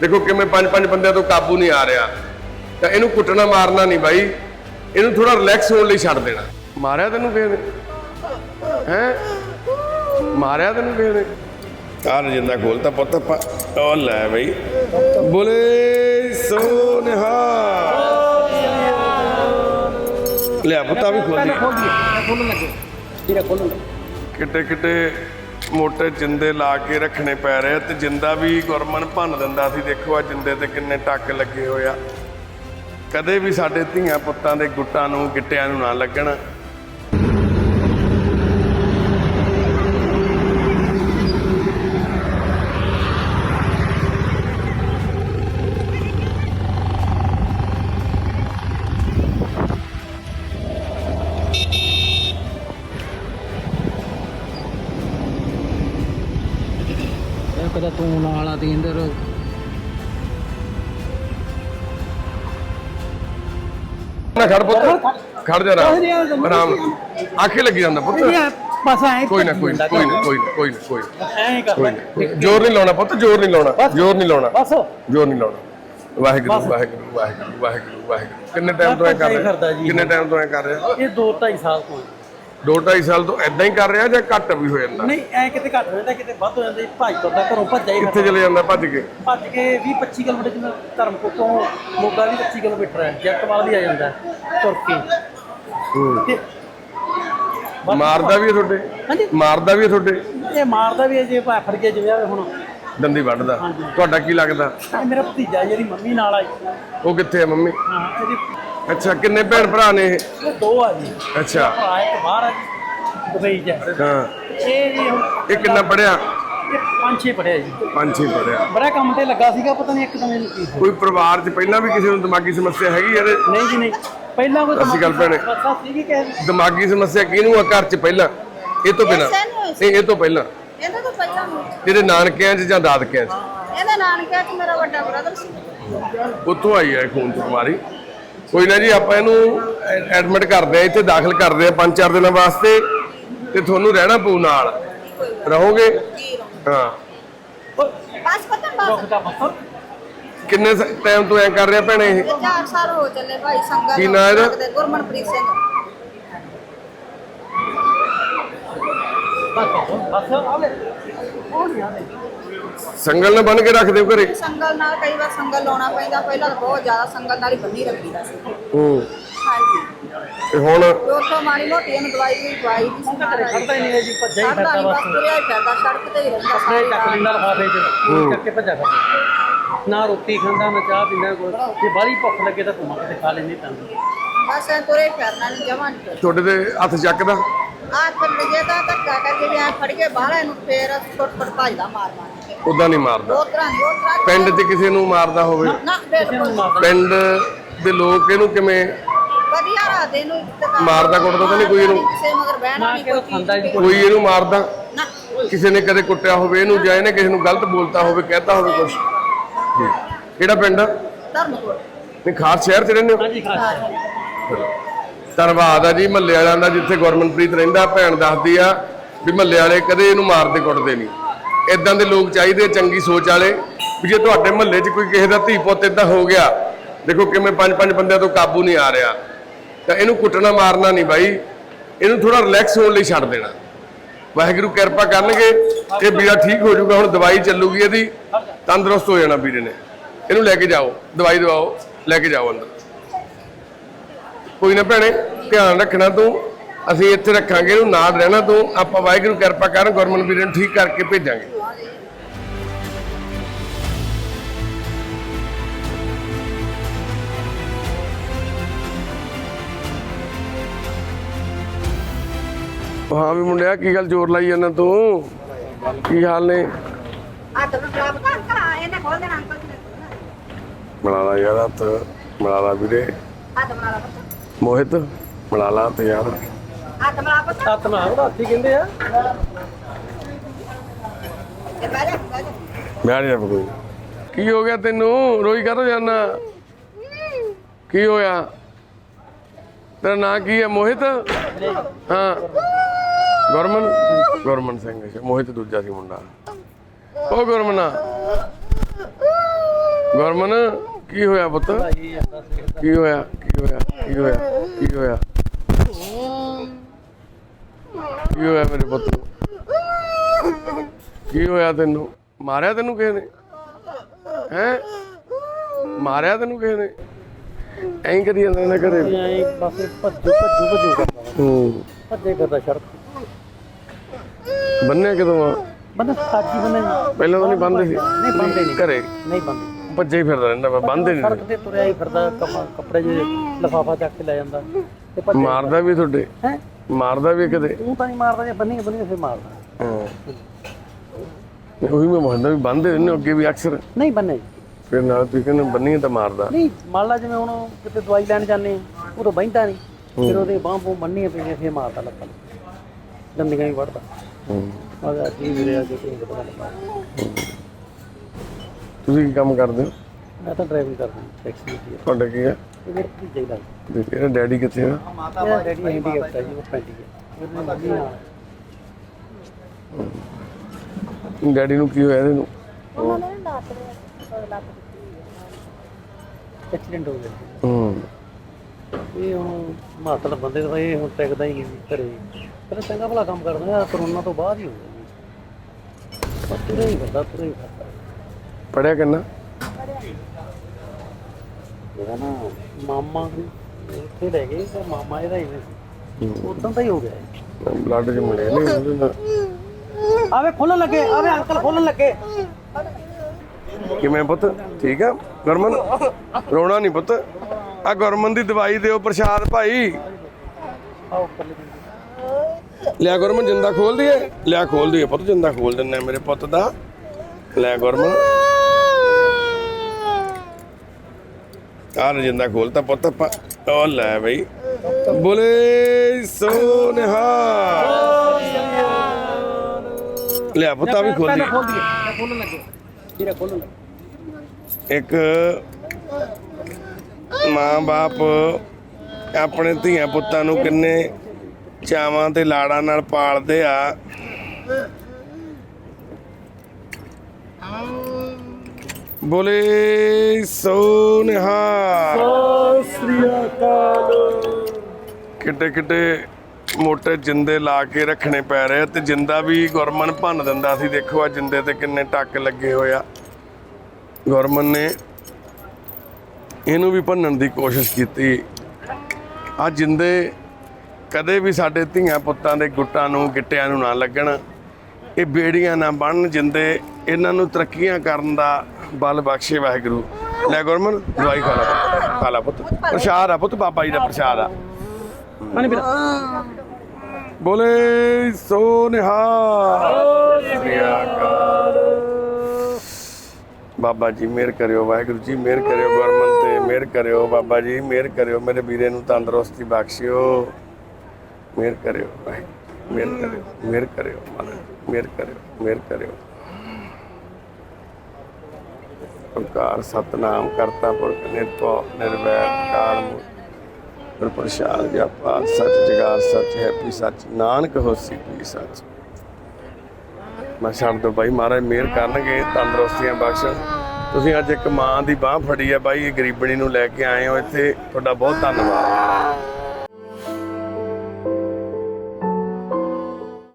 ਦੇਖੋ ਕਿਵੇਂ ਪੰਜ ਪੰਜ ਬੰਦਿਆਂ ਤੋਂ ਕਾਬੂ ਨਹੀਂ ਆ ਰਿਹਾ। ਤਾਂ ਇਹਨੂੰ ਕੁੱਟਣਾ ਮਾਰਨਾ ਨਹੀਂ ਬਾਈ। ਇਹਨੂੰ ਥੋੜਾ ਰਿਲੈਕਸ ਹੋਣ ਲਈ ਛੱਡ ਦੇਣਾ। ਮਾਰਿਆ ਤੈਨੂੰ ਨੇ? ਹੈ? ਮਾਰਿਆ ਤੈਨੂੰ ਨੇ? ਆ ਰਜਿੰਦਾ ਖੋਲਤਾ ਪੁੱਤ ਉਹ ਲੈ ਬਈ। ਬੋਲੇ ਸੋਨਿਹਾ। ਲਿਆ ਪੁੱਤਾ ਵੀ ਖੋਲ ਦੀ ਖੋਲਣ ਲੱਗੇ ਵੀਰੇ ਖੋਲਣ ਲੱਗੇ ਕਿਤੇ ਕਿਤੇ ਮੋਟੇ ਜਿੰਦੇ ਲਾ ਕੇ ਰੱਖਣੇ ਪੈ ਰਹੇ ਆ ਤੇ ਜਿੰਦਾ ਵੀ ਗੁਰਮਨ ਭੰਨ ਦਿੰਦਾ ਸੀ, ਦੇਖੋ ਆ ਜਿੰਦੇ ਤੇ ਕਿੰਨੇ ਟੱਕ ਲੱਗੇ ਹੋਏ ਆ। ਕਦੇ ਵੀ ਸਾਡੇ ਧੀਆਂ ਪੁੱਤਾਂ ਦੇ ਗੁੱਟਾਂ ਨੂੰ ਗਿੱਟਿਆਂ ਨੂੰ ਨਾ ਲੱਗਣ। ਨਾ ਖੜ ਪੁੱਤ। ਖੜ ਜਾ ਆਰਾਮ। ਆਰਾਮ। ਆਖੇ ਲੱਗੀ ਜਾਂਦਾ ਪੁੱਤ। ਬਸ ਐ ਕੋਈ ਨਾ ਕੋਈ ਨਾ ਕੋਈ ਨਾ ਕੋਈ ਨਾ ਕੋਈ ਨਾ ਕੋਈ ਨਾ। ਐ ਕਰ। ਜ਼ੋਰ ਨਹੀਂ ਲਾਉਣਾ ਪੁੱਤ ਜ਼ੋਰ ਨਹੀਂ ਲਾਉਣਾ। ਜ਼ੋਰ ਨਹੀਂ ਲਾਉਣਾ। ਬਸ। ਜ਼ੋਰ ਨਹੀਂ ਲਾਉਣਾ। ਵਾਹਿਗੁਰੂ ਵਾਹਿਗੁਰੂ ਵਾਹਿਗੁਰੂ ਵਾਹਿਗੁਰੂ ਵਾਹਿਗੁਰੂ। ਕਿੰਨੇ ਟਾਈਮ ਤੋਂ ਇਹ ਕਰ ਰਿਹਾ। ਕਿੰਨੇ ਟਾਈਮ ਤੋਂ ਇਹ ਕਰ ਰਿਹਾ? ਇਹ 2 2.5 ਸਾਲ ਤੋਂ ਦੋ ਢਾਈ ਸਾਲ ਤੋਂ ਐਦਾਂ ਹੀ ਕਰ ਰਿਹਾ ਜਾਂ ਘੱਟ ਵੀ ਹੋ ਜਾਂਦਾ? ਨਹੀਂ ਐ ਕਿਤੇ ਘੱਟ ਹੋ ਜਾਂਦਾ ਕਿਤੇ ਵੱਧ ਹੋ ਜਾਂਦਾ ਜੀ ਭਾਈ ਤੁਰਦਾ ਘਰੋਂ ਭੱਜਿਆ ਹੀ ਕਿੱਥੇ ਚਲੇ ਜਾਂਦਾ ਭੱਜ ਕੇ? ਭੱਜ ਕੇ 20 25 ਕਿਲੋਮੀਟਰ ਜਿੰਨਾ ਧਰਮਕੋਟ ਤੋਂ ਮੋਗਾ ਵੀ 25 ਕਿਲੋਮੀਟਰ ਹੈ ਜੱਟਵਾਲ ਵੀ ਆ ਜਾਂਦਾ ਤੁਰ ਕੇ ਮਾਰਦਾ ਵੀ ਤੁਹਾਡੇ? ਹਾਂਜੀ। ਮਾਰਦਾ ਵੀ ਤੁਹਾਡੇ? ਇਹ ਮਾਰਦਾ ਵੀ ਜੇ ਫੜ ਕੇ ਜਿਵੇਂ ਹੁਣ। ਦੰਦੀ ਵੱਢਦਾ। ਤੁਹਾਡਾ ਕੀ ਲੱਗਦਾ? ਮੇਰਾ ਭਤੀਜਾ ਜਿਹੜੀ ਮੰਮੀ ਨਾਲ ਆਈ। ਉਹ ਕਿੱਥੇ ਹੈ ਮੰਮੀ? ਹਾਂ ਇਹਦੀ ਅੱਛਾ ਕਿੰਨੇ ਭੈਣ ਭਰਾ ਨੇ ਇਹ? ਇਹ ਦੋ ਆ ਜੀ। ਅੱਛਾ। ਭਰਾ ਇੱਕ ਬਾਹਰ ਆ ਜੀ ਦੁਬਈ ਚ ਹੈ। ਹਾਂ। ਇਹ ਜੀ ਹੁਣ ਇਹ ਕਿੰਨਾ ਪੜਿਆ? ਇਹ ਪੰਜ ਛੇ ਪੜਿਆ ਜੀ। ਪੰਜ ਛੇ ਪੜਿਆ। ਬੜਾ ਕੰਮ ਤੇ ਲੱਗਾ ਸੀਗਾ ਪਤਾ ਨਹੀਂ ਇੱਕਦਮ ਇਹਨੂੰ ਕੀ ਹੋਇਆ। ਕੋਈ ਪਰਿਵਾਰ 'ਚ ਪਹਿਲਾਂ ਵੀ ਕਿਸੇ ਨੂੰ ਦਿਮਾਗੀ ਸਮੱਸਿਆ ਹੈਗੀ ਯਾਰ ਨਹੀਂ ਜੀ ਨਹੀਂ। ਪਹਿਲਾਂ ਕੋਈ ਸਤਿ ਸ਼੍ਰੀ ਅਕਾਲ ਭੈਣੇ। ਬੱਸਾਂ ਸੀਗੀ ਕਿ ਦਿਮਾਗੀ ਸਮੱਸਿਆ ਕਿਹਨੂੰ ਆ ਘਰ 'ਚ ਪਹਿਲਾਂ? ਇਹ ਤੋਂ ਬਿਨਾਂ। ਨਹੀਂ ਇਹ ਤੋਂ ਪਹਿਲਾਂ। ਇਹਦਾ ਤਾਂ ਪਹਿਲਾਂ ਤੇਰੇ ਨਾਨਕਿਆਂ 'ਚ ਜਾਂ ਦਾਦਕਿਆਂ 'ਚ? ਇਹਦਾ ਨਾਨਕਾ ਕਿ ਮੇਰਾ ਵੱਡਾ ਬ੍ਰਦਰ ਸੀ। ਉੱਥੋਂ ਆਈ ਹੈ ਖੂਨ ਤੋਂ ਬਿਮਾਰੀ। ਕੋਈ ਨਾ ਜੀ ਆਪਾਂ ਇਹਨੂੰ ਐਡਮਿਟ ਕਰਦੇ ਆ ਇੱਥੇ ਦਾਖਲ ਕਰਦੇ ਆ ਪੰਜ ਚਾਰ ਦਿਨਾਂ ਵਾਸਤੇ ਤੇ ਤੁਹਾਨੂੰ ਰਹਿਣਾ ਪਊ ਨਾਲ। ਰਹੋਗੇ? ਹਾਂ। ਬਸ ਪਤਾ ਬਸ। ਦੁੱਖ ਦਾ ਪੱਥਰ ਕਿੰਨੇ ਟਾਈਮ ਤੋਂ ਐ ਕਰ ਰਿਹਾ ਭੈਣੇ ਇਹ ਇਹ? ਚਾਰ ਸਾਲ ਹੋ ਚੱਲੇ ਭਾਈ ਸੰਗਤ ਕੀ ਨਾਂ ਇਹਦਾ? ਲੱਗਦੇ ਗੁਰਮਨਪ੍ਰੀਤ ਸਿੰਘ ਬਸ ਬਸ ਆਵੇ ਉਹ ਨਹੀਂ ਆਵੇ ਸੰਗਲ ਨਾਲ ਬੰਨ ਕੇ ਰੱਖ ਦਿਓ ਘਰੇ। ਸੰਗਲ ਨਾਲ ਕਈ ਵਾਰ ਸੰਗਲ ਲਾਉਣਾ ਪੈਂਦਾ ਪਹਿਲਾਂ ਤਾਂ ਬਹੁਤ ਜ਼ਿਆਦਾ ਸੰਗਲ ਨਾਲ ਹੀ ਬੰਨੀ ਰੱਖੀਦਾ ਸੀ। ਹੂੰ। ਹਾਂਜੀ। ਤੇ ਹੁਣ? ਤੇ ਉੱਥੋਂ ਮਾੜੀ ਮੋਟੀ ਇਹਨੂੰ ਦਵਾਈ ਵੀ ਦਵਾਈ ਦੀ ਸੀ ਘਰੇ ਖੜਦਾ ਹੀ ਨਹੀਂ ਹੈ ਜੀ ਭੱਜਿਆ ਹੀ ਖੜਦਾ ਫਿਰਦਾ ਬਸ। ਤੁਰਿਆ ਹੀ ਫਿਰਦਾ ਸੜਕ ਤੇ ਹੀ ਰਹਿੰਦਾ ਸਾਰੀ ਚੱਕ ਰਾਤ। ਲੈਂਦਾ ਲਫਾਫੇ ਚ ਉਹ ਚੱਕ ਕੇ ਭੱਜਾ ਕਰਦਾ ਨਾ ਰੋਟੀ ਖਾਂਦਾ ਨਾ ਚਾਹ ਪੀਂਦਾ ਕੋਈ। ਜੇ ਬਾਹਲੀ ਭੁੱਖ ਲੱਗੇ ਤਾਂ ਘੁੰਮਾ ਕੇ ਖਾ ਲੈਂਦੇ ਤਾਂ। ਬਸ ਐ ਤੁਰੇ ਹੀ ਫਿਰਨਾ ਨਹੀਂ ਜਮਾਂ ਨਹੀਂ। ਤੁਹਾਡੇ ਦੇ ਹੱਥ ਚੱਕਦਾ? ਆਹ ਫਿਰ ਲਗੇ ਤਾਂ ਧੱਕਾ ਕਰਕੇ ਵੀ ਐ ਫੜ ਕੇ ਬਾਹਰ ਇਹਨੂੰ ਫੇਰ ਟੁੱਟ ਟੁੱਟ ਭੱਜਦਾ ਮਾਰ ਮਾਰ ਕੇ। ਉਦਾਂ ਨਹੀਂ ਮਾਰਦਾ। ਦੋ ਤਰ੍ਹਾਂ ਦੋ ਤਰ੍ਹਾਂ ਪਿੰਡ 'ਚ ਕਿਸੇ ਨੂੰ ਮਾਰਦਾ ਹੋਵੇ। ਨਾ ਬਿਲਕੁਲ। ਪਿੰਡ ਦੇ ਲੋਕ ਇਹਨੂੰ ਕਿਵੇਂ ਵਧੀਆ ਰਾਦੇ ਨੂੰ ਇੱਜ਼ਤ ਮਾਰਦਾ ਕੁੱਟਦਾ ਤਾਂ ਨਹੀਂ ਕੋਈ ਇਹਨੂੰ? ਕਿਸੇ ਮਗਰ ਬਹਿਣਾ ਨਾ ਨਹੀਂ ਕਿਸੇ ਕੋਈ ਖਾਂਦਾ ਨਹੀਂ ਕੋਈ ਇਹਨੂੰ ਮਾਰਦਾ। ਨਾ। ਕਿਸੇ ਨੇ ਕਦੇ ਕੁੱਟਿਆ ਹੋਵੇ ਇਹਨੂੰ ਜਾਂ ਇਹਨੇ ਕਿਸੇ ਨੂੰ ਗਲਤ ਬੋਲਤਾ ਹੋਵੇ ਕਹਿਤਾ ਹੋਵੇ ਕੁਝ ਕਿਹੜਾ ਪਿੰਡ? ਆ? ਧਰਮਕੋਟ। ਨਹੀਂ ਖਾਸ ਸ਼ਹਿਰ 'ਚ ਰਹਿੰਦੇ ਹੋ? ਹਾਂਜੀ ਖਾਸ ਧੰਨਵਾਦ ਆ ਜੀ, ਮਹੱਲੇ ਵਾਲਿਆਂ ਦਾ ਜਿੱਥੇ ਗੁਰਮਨਪ੍ਰੀਤ ਰਹਿੰਦਾ, ਭੈਣ ਦੱਸਦੀ ਆ ਵੀ ਮਹੱਲੇ ਵਾਲੇ ਕਦੇ ਇਹਨੂੰ ਮਾਰਦੇ ਕੁੱਟਦੇ ਨਹੀਂ। ਇਦਾਂ ਦੇ ਲੋਕ ਚਾਹੀਦੇ ਚੰਗੀ ਸੋਚ ਵਾਲੇ। ਵੀ ਜੇ ਤੁਹਾਡੇ ਮਹੱਲੇ 'ਚ ਕੋਈ ਕਿਸੇ ਦਾ ਧੀ ਪੁੱਤ ਇਦਾਂ ਹੋ ਗਿਆ, ਦੇਖੋ ਕਿਵੇਂ ਪੰਜ ਪੰਜ ਬੰਦਿਆਂ ਤੋਂ ਕਾਬੂ ਨਹੀਂ ਆ ਰਿਹਾ। ਤਾਂ ਇਹਨੂੰ ਕੁੱਟਣਾ, ਮਾਰਨਾ ਨਹੀਂ ਬਾਈ। ਇਹਨੂੰ ਥੋੜਾ ਰਿਲੈਕਸ ਹੋਣ ਲਈ ਛੱਡ ਦੇਣਾ। ਵਾਹਿਗੁਰੂ ਕਿਰਪਾ ਕਰਨਗੇ, ਇਹ ਵੀਰਾ ਠੀਕ ਹੋ ਜਾਊਗਾ, ਹੁਣ ਦਵਾਈ ਚੱਲੂਗੀ ਇਹਦੀ, ਤੰਦਰੁਸਤ ਹੋ ਜਾਣਾ ਵੀਰੇ ਨੇ। ਇਹਨੂੰ ਲੈ ਕੇ ਜਾਓ, ਦਵਾਈ ਦਵਾਓ, ਲੈ ਕੇ ਜਾਓ ਅੰਦਰ। ਕੋਈ ਨਾ ਭੈਣੇ ਧਿਆਨ ਰੱਖਣਾ ਤੂੰ। ਅਸੀਂ ਇੱਥੇ ਰੱਖਾਂਗੇ ਇਹਨੂੰ ਨਾਲ ਰਹਿਣਾ ਤੂੰ। ਆਪਾਂ ਵਾਹਿਗੁਰੂ ਕਿਰਪਾ ਕਰਨ ਗੁਰਮਨ ਵੀਰੇ ਨੂੰ ਠੀਕ ਕਰਕੇ ਭੇਜਾਂਗੇ। ਹਾਂ ਵੀ ਮੁੰਡਿਆ ਕੀ ਗੱਲ ਜ਼ੋਰ ਲਾਈ ਜਾਂਦਾ ਤੂੰ? ਕੀ ਹਾਲ ਨੇ? ਆ ਤਾਂ ਬਲਾ ਬਤਾ ਕਰਾ ਇਹਨੇ ਖੋਲ ਦੇਣਾ ਅੰਕਲ ਬਣਾ ਲਾ ਯਾਰ ਹੱਥ। ਬਣਾ ਲਾ ਵੀਰੇ। ਆ ਤਾਂ ਬਲਾ ਬਤਾ ਮੋਹਿਤ ਬਣਾ ਲਾ ਤੇ ਯਾਰ ਆ ਤਾਂ ਬਲਾ ਬਤਾ ਸੱਤ ਮਾਰ ਉਹਦਾ ਹੱਥੀ ਕਹਿੰਦੇ ਆ? ਇਹ ਬਹਿ ਜਾ ਮੈਂ ਨਹੀਂ ਕੋਈ। ਕੀ ਹੋ ਗਿਆ ਤੈਨੂੰ? ਰੋਈ ਕਦੋਂ ਜਾਣਾ ਕੀ ਹੋਇਆ? ਤੇਰਾ ਨਾਂ ਕੀ ਹੈ ਮੋਹਿਤ? ਹਾਂ। ਗੁਰਮਨ ਗੁਰਮਨ ਸਿੰਘ ਅੱਛਾ, ਮੋਹਿਤ ਦੂਜਾ ਸੀ ਮੁੰਡਾ। ਉਹ ਗੁਰਮਨਾ। ਗੁਰਮਨ ਕੀ ਹੋਇਆ ਪੁੱਤ? ਸੀ ਕੀ ਹੋਇਆ? ਕੀ ਹੋਇਆ ਕੀ ਹੋਇਆ ਕੀ ਹੋਇਆ ਕੀ ਹੋਇਆ ਮੇਰੇ ਪੁੱਤ। ਨੂੰ ਕੀ ਹੋਇਆ ਤੈਨੂੰ ਮਾਰਿਆ ਤੈਨੂੰ ਕਿਸੇ ਨੇ? ਹੈ? ਮਾਰਿਆ ਤੈਨੂੰ ਕਿਸੇ ਨੇ? ਐਂ ਕਰੀ ਜਾਂਦਾ ਨਾ ਘਰੇ। ਐਂ ਬਸ ਭੱਜੂ ਭੱਜੂ ਭੱਜੂ ਕਰਦਾ। ਹੂੰ। ਭੱਜੇ ਕਰਦਾ ਸੜਕ ਬੰਨਿਆ ਕਦੋਂ ਆ? ਬੰਦਾ ਸਾਜੀ ਬੰਦੇ ਪਹਿਲਾਂ ਤਾਂ ਨਹੀਂ ਬੰਨਦੇ ਸੀ। ਨਹੀਂ ਬੰਦੇ ਨਹੀਂ। ਘਰੇ। ਨਹੀਂ ਬੰਦੇ। ਭੱਜੇ ਹੀ ਫਿਰਦਾ ਰਹਿੰਦਾ ਵਾ ਬੰਨਦੇ ਨਹੀਂ ਸੜਕ ਤੇ ਤੁਰਿਆ ਹੀ ਫਿਰਦਾ ਕੱਪਾ- ਕੱਪੜੇ ਜੇ ਲਫਾਫਾ ਚੱਕ ਕੇ ਲੈ ਜਾਂਦਾ। ਤੇ ਭੱਜ ਮਾਰਦਾ ਵੀ ਤੁਹਾਡੇ? ਹੈ? ਮਾਰਦਾ ਵੀ ਕਦੇ ਤੂੰ ਤਾਂ ਨਹੀਂ ਮਾਰਦਾ ਜੇ ਬੰਨੀ ਬੰਨੀ ਫਿਰ ਮਾਰਦਾ। ਹਾਂ। ਉਹੀ ਮੈਂ ਮੰਨਦਾ ਵੀ ਬੰਨਦੇ ਰਹਿੰਦੇ ਹੋ ਅੱਗੇ ਵੀ ਅਕਸਰ। ਨਹੀਂ ਬੰਨੇ। ਫਿਰ ਨਾਲ ਤੁਸੀਂ ਕਹਿੰਦੇ ਬੰਨੀ ਤਾਂ ਮਾਰਦਾ। ਨਹੀਂ ਮੰਨ ਲਾ ਜਿਵੇਂ ਹੁਣ ਕਿਤੇ ਦਵਾਈ ਲੈਣ ਜਾਂਦੇ ਉਹ ਤਾਂ ਬਹਿੰਦਾ ਨਹੀਂ। ਫਿਰ ਉਹਦੇ ਬਾਂਹ ਬੂਹ ਬੰਨੀਆਂ ਪਈਆਂ ਫਿਰ ਮਾਰਦਾ ਲੱਤਾਂ ਦੰਦੀਆਂ ਹੀ ਵੜਦਾ ਹੂੰ। ਆ ਜੀ ਵੀਰੇ ਅੱਜ ਕੋਈ ਪਤਾ ਲੱਗਾ ਤੁਸੀਂ ਕੀ ਕੰਮ ਕਰਦੇ ਹੋ? ਮੈਂ ਤਾਂ ਡਰਾਈਵਿੰਗ ਕਰਦਾ ਟੈਕਸੀ ਦੀ ਹੈ। ਤੁਹਾਡਾ ਕੀ ਹੈ? ਇਹ ਮੇਰੇ ਭਤੀਜਾ ਹੀ। ਲੱਗਦਾ ਤੇ ਇਹਦਾ ਡੈਡੀ ਕਿੱਥੇ ਆ? ਮੇਰਾ ਡੈਡੀ ਹੈ ਜੀ ਉਹ ਪੈਂਦੀ ਹੈ ਡੈਡੀ ਨੂੰ ਕੀ ਹੋਇਆ ਇਹਦੇ ਨੂੰ ਉਹਨਾਂ ਨੇ ਲੱਤ ਲੱਤ ਐਕਸੀਡੈਂਟ ਹੋ ਗਿਆ। ਹੂੰ ਇਹ ਹੁਣ ਮਾਤਲ ਬੰਦੇ ਦਾ ਇਹ ਹੁਣ ਟਿਕਦਾ ਹੀ ਨਹੀਂ ਸੀ ਘਰੇ। ਪਰ ਚੰਗਾ ਭਲਾ ਕੰਮ ਕਰਦਾ ਆ ਕਰੋਨਾ ਤੋਂ ਬਾਅਦ ਹੀ ਹੋ ਗਿਆ। ਜੀ ਪਰ ਤੁਰੇ ਹੀ ਕਰਦਾ ਤੁਰੇ ਹੀ ਕਰਦਾ ਪੜਿਆ ਕਿੰਨਾ? ਇਹਦਾ ਨਾ ਮਾਮਾ ਨੂੰ ਇੱਥੇ ਲੈ ਗਏ ਤੇ ਮਾਮਾ ਇਹਦਾ ਇਵੇਂ ਸੀ। ਉਦੋਂ ਤਾਂ ਹੀ ਹੋ ਗਿਆ ਇਹ। ਬਲੱਡ ਚ ਮਿਲਿਆ ਨਹੀਂ ਉਹਦੇ ਨਾਲ। ਆਵੇ ਖੋਲਣ ਲੱਗੇ ਆਵੇ ਅੰਕਲ ਖੋਲਣ ਲੱਗੇ। ਕਿਵੇਂ ਪੁੱਤ? ਠੀਕ ਆ? ਗੁਰਮਨ? ਰੋਣਾ ਨਹੀਂ ਪੁੱਤ। ਆ ਗੁਰਮਨ ਦੀ ਦਵਾਈ ਦਿਓ ਪ੍ਰਸ਼ਾਦ ਭਾਈ। ਲਿਆ ਗੁਰਮਨ ਜਿੰਦਾ ਖੋਲ ਦਈਏ ਲਿਆ ਖੋਲ ਦਈਏ ਪੁੱਤ ਜਿੰਦਾ ਖੋਲ ਦਿੰਨਾ ਮੇਰੇ ਪੁੱਤ ਦਾ। ਲੈ ਗੁਰਮਨ। ਆਹ ਜਿੰਦਾ ਖੋਲਤਾ ਪੁੱਤ ਆਪਾਂ ਉਹ ਲੈ ਬਈ। ਬੋਲੇ ਸੋਨਹਾ ਲਿਆ ਪੁੱਤ ਆ ਵੀ ਖੋਲ ਦੀ ਖੋਲ ਦਈਏ ਖੋਲਣ ਲੱਗੇ ਵੀਰੇ ਖੋਲਣ ਲੱਗੇ ਇੱਕ ਮਾਂ-ਬਾਪ ਆਪਣੇ ਧੀਆਂ ਪੁੱਤਾਂ ਨੂੰ ਕਿੰਨੇ ਚਾਵਾਂ ਤੇ ਲਾੜਾਂ ਨਾਲ ਪਾਲਦੇ ਆ। ਬੋਲੇ ਸੋ ਨਿਹਾਲ ਕਿੱਡੇ ਕਿੱਡੇ ਮੋਟੇ ਜਿੰਦੇ ਲਾ ਕੇ ਰੱਖਣੇ ਪੈ ਰਹੇ ਤੇ ਜਿੰਦਾ ਵੀ ਗੁਰਮਨ ਭੰਨ ਦਿੰਦਾ ਸੀ। ਦੇਖੋ ਆ ਜਿੰਦੇ ਤੇ ਕਿੰਨੇ ਟੱਕ ਲੱਗੇ ਹੋਏ ਆ। ਗੁਰਮਨ ਨੇ ਇਹਨੂੰ ਵੀ ਭੰਨਣ ਦੀ ਕੋਸ਼ਿਸ਼ ਕੀਤੀ। ਆ ਜਿੰਦੇ ਕਦੇ ਵੀ ਸਾਡੇ ਧੀਆਂ ਪੁੱਤਾਂ ਦੇ ਗੁੱਟਾਂ ਨੂੰ ਗਿੱਟਿਆਂ ਨੂੰ ਨਾ ਲੱਗਣ। ਇਹ ਬੇੜੀਆਂ ਨਾ ਬਣਨ ਜਿੰਦੇ ਇਹਨਾਂ ਨੂੰ ਤਰੱਕੀਆਂ ਕਰਨ ਦਾ ਬਲ ਬਖਸ਼ੇ ਵਾਹਿਗੁਰੂ। ਲੈ ਗੁਰਮਨ ਦਵਾਈ ਖਾ ਲਾ ਖਾ ਲਾ ਪੁੱਤ। ਪ੍ਰਸ਼ਾਦ ਆ ਪੁੱਤ ਬਾਬਾ ਜੀ ਦਾ ਪ੍ਰਸ਼ਾਦ ਆ। ਮਨੀ ਵੀਰ ਬੋਲੇ ਸੋ ਨਿਹਾਲ ਬਾਬਾ ਜੀ ਮਿਹਰ ਕਰਿਓ ਵਾਹਿਗੁਰੂ ਜੀ ਮਿਹਰ ਕਰਿਓ ਗੁਰਮਨ ਤੇ ਮਿਹਰ ਕਰਿਓ ਬਾਬਾ ਜੀ ਮਿਹਰ ਕਰਿਓ ਮੇਰੇ ਵੀਰੇ ਨੂੰ ਤੰਦਰੁਸਤੀ ਬਖਸ਼ਿਓ। ਮਿਹਰ ਕਰਿਓ ਵਾਹਿਗੁਰੂ ਮਿਹਰ ਕਰਿਓ ਮਿਹਰ ਕਰਿਓ ਮਿਹਰ ਕਰਿਓ ਮਿਹਰ ਕਰਿਓ। ਓੰਕਾਰ, ਸਤਨਾਮ, ਕਰਤਾ ਪੁਰਖ, ਨਿਰਭਉ, ਨਿਰਵੈਰ, ਕਾਲ ਮੂਰਤ ਪ੍ਰਸਾਦ ਜਪਾ ਸਚ ਜਗਾਰ ਸਚ ਹੈ ਪੀ ਸਚ ਨਾਨਕ ਹੋਸੀ ਪੀ ਸਚ। ਮੈਂ ਛੱਡ ਦੋ ਬਾਈ, ਮਹਾਰਾਜ ਮਿਹਰ ਕਰਨਗੇ, ਤੰਦਰੁਸਤੀਆਂ ਬਖਸ਼ਣ ਤੁਸੀਂ ਅੱਜ ਇੱਕ ਮਾਂ ਦੀ ਬਾਹ ਫੜੀ ਹੈ ਬਾਈ, ਇਹ ਗਰੀਬਣੀ ਨੂੰ ਲੈ ਕੇ ਆਏ ਹੋ, ਇੱਥੇ ਤੁਹਾਡਾ ਬਹੁਤ ਧੰਨਵਾਦ।